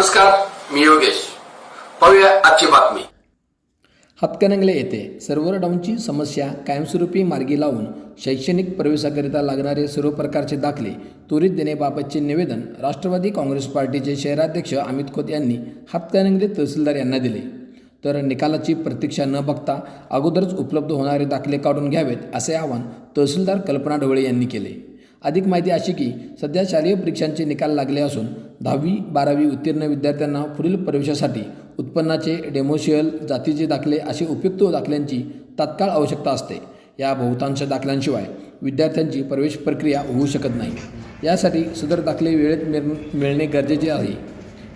नमस्कार मी योगेश. पाहूया आजची बातमी. हातकणंगले येथे सर्व्हर डाऊनची समस्या कायमस्वरूपी मार्गी लावून शैक्षणिक प्रवेशाकरिता लागणारे सर्व प्रकारचे दाखले त्वरित देण्याबाबतचे निवेदन राष्ट्रवादी काँग्रेस पार्टीचे शहराध्यक्ष अमित खोत यांनी हातकणंगले तहसीलदार यांना दिले. तर निकालाची प्रतीक्षा न बघता अगोदरच उपलब्ध होणारे दाखले काढून घ्यावेत असे आवाहन तहसीलदार कल्पना ढवळे यांनी केले. अधिक माहिती अशी की सध्या शालेय परीक्षांचे निकाल लागले असून दहावी बारावी उत्तीर्ण विद्यार्थ्यांना पुढील प्रवेशासाठी उत्पन्नाचे डेमोशियल जातीचे दाखले असे उपयुक्त दाखल्यांची तात्काळ आवश्यकता असते. या बहुतांश दाखल्यांशिवाय विद्यार्थ्यांची प्रवेश प्रक्रिया होऊ शकत नाही. यासाठी सदर दाखले वेळेत मिळ मिळणे गरजेचे आहे.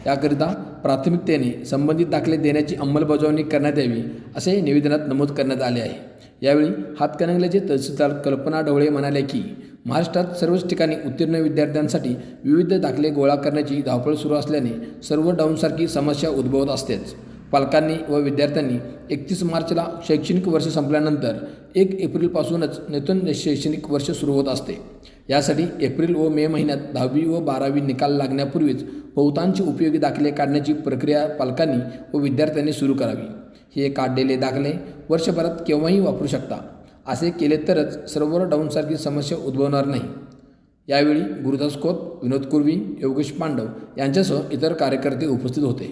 याकरिता प्राथमिकतेने संबंधित दाखले देण्याची अंमलबजावणी करण्यात यावी असे निवेदनात नमूद करण्यात आले आहे. यावेळी हातकणंगल्याचे तहसीलदार कल्पना ढवळे म्हणाले की महाराष्ट्रात सर्वच ठिकाणी उत्तीर्ण विद्यार्थ्यांसाठी विविध दाखले गोळा करण्याची धावपळ सुरू असल्याने सर्व डाऊनसारखी समस्या उद्भवत असतेच. पालकांनी व विद्यार्थ्यांनी एकतीस मार्चला शैक्षणिक वर्ष संपल्यानंतर एक एप्रिलपासूनच नूतन शैक्षणिक वर्ष सुरू होत असते. यासाठी एप्रिल व मे महिन्यात दहावी व बारावी निकाल लागण्यापूर्वीच बहुतांश उपयोगी दाखले काढण्याची प्रक्रिया पालकांनी व विद्यार्थ्यांनी सुरू करावी. हे काढलेले दाखले वर्षभरात केव्हाही वापरू शकता. असे केले तरच सर्व्हर डाऊनसारखी समस्या उद्भवणार नाही. यावेळी गुरुदास खोत विनोद कुर्वी योगेश पांडव यांच्यासह इतर कार्यकर्ते उपस्थित होते.